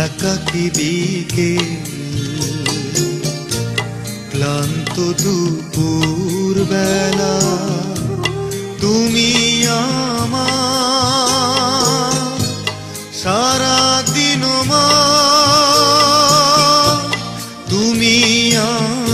একাকি বিকে ক্লান্ত দুপুর বেলা তুমি সারা দিন মা তুমি আমার